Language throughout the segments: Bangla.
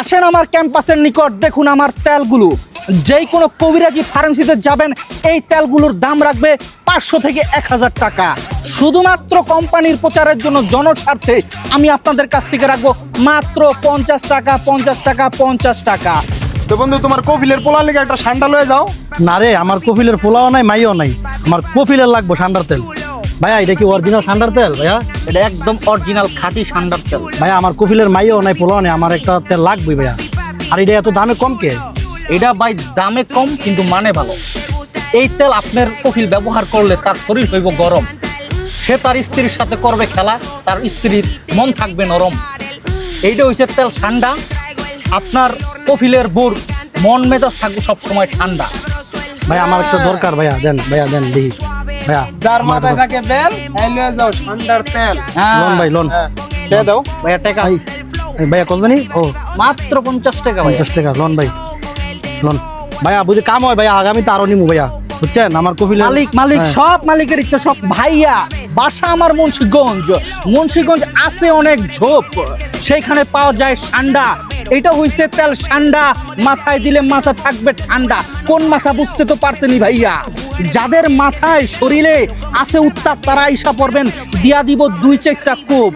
আসেন আমার ক্যাম্পাসের নিকট দেখুন আমার তেলগুলো। যেই কোনো কবিরাজি ফার্মেসিতে যাবেন এই তেলগুলোর দাম রাখবে পাঁচশো থেকে এক হাজার টাকা। শুধুমাত্র কোম্পানির প্রচারের জন্য জনস্বার্থে আমি আপনাদের কাছ থেকে রাখব মাত্র পঞ্চাশ টাকা পঞ্চাশ টাকা পঞ্চাশ টাকা। তো বন্ধু তোমার কফিলের পোলার লেগে একটা ঠান্ডা লয়ে যাও। না রে আমার কফিলের পোলাও নাই মাইও নাই। আমার কফিলের লাগবো সান্ডার তেল। ভাইয়া, এটা কি অরিজিনাল সান্ডার তেল, ভাইয়া? এটা একদম অরিজিনাল খাঁটি সান্ডার তেল। ভাইয়া, আমার কফিলের মাইও নাই, পোলাও নাই, আমার একটা তেল লাগবে, ভাইয়া। আর এটা এত দামে কম কে? এটা ভাই দামে কম, কিন্তু মানে ভালো। এই তেল আপনার কফিল ব্যবহার করলে তার শরীর হইব গরম। সে তার স্ত্রীর সাথে করবে খেলা, তার স্ত্রীর মন থাকবে নরম। এইটা হইছে তেল ঠান্ডা আপনার কফিলের বুর মন মেজাজ থাকবে সবসময় ঠান্ডা। ভাই আমার একটা দরকার, ভাইয়া, দেন ভাইয়া, দেন, দেখি। যার আমার মাথায় থাকে বেল এই লয়ে যাও ঠান্ডার তেল। লোন ভাই লোন। হ্যাঁ। দিয়ে দাও। ভাইয়া টাকা। ভাইয়া কত জানি? ও। মাত্র পঞ্চাশ টাকা পঞ্চাশ টাকা লোন ভাই। লোন। ভাইয়া বুঝে কাম হয় ভাইয়া আগামীতে আরও নিমু ভাইয়া। বুঝছেন? আমার কফিলের মালিক মালিক হ্যাঁ। সব মালিকের ইচ্ছা সব ভাইয়া। বাসা আমার মুন্সিগঞ্জ। মুন্সিগঞ্জ আছে অনেক ঝোপ। সেইখানে পাওয়া যায় সান্ডা। এটা হইছে তেল সান্ডা। মাথায় দিলে মাথা থাকবে ঠান্ডা। কোন মাথা বুঝতে তো পারতেনি ভাইয়া। যাদের মাথায় শরীরে আছে উত্তাপ, তারা ইসা পড়বেন দিয়া দিব দুই চেকটা কূপ।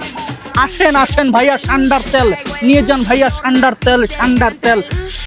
আসেন আসেন ভাইয়া সান্ডার তেল। নিয়ে যান ভাইয়া সান্ডার তেল সান্ডার তেল।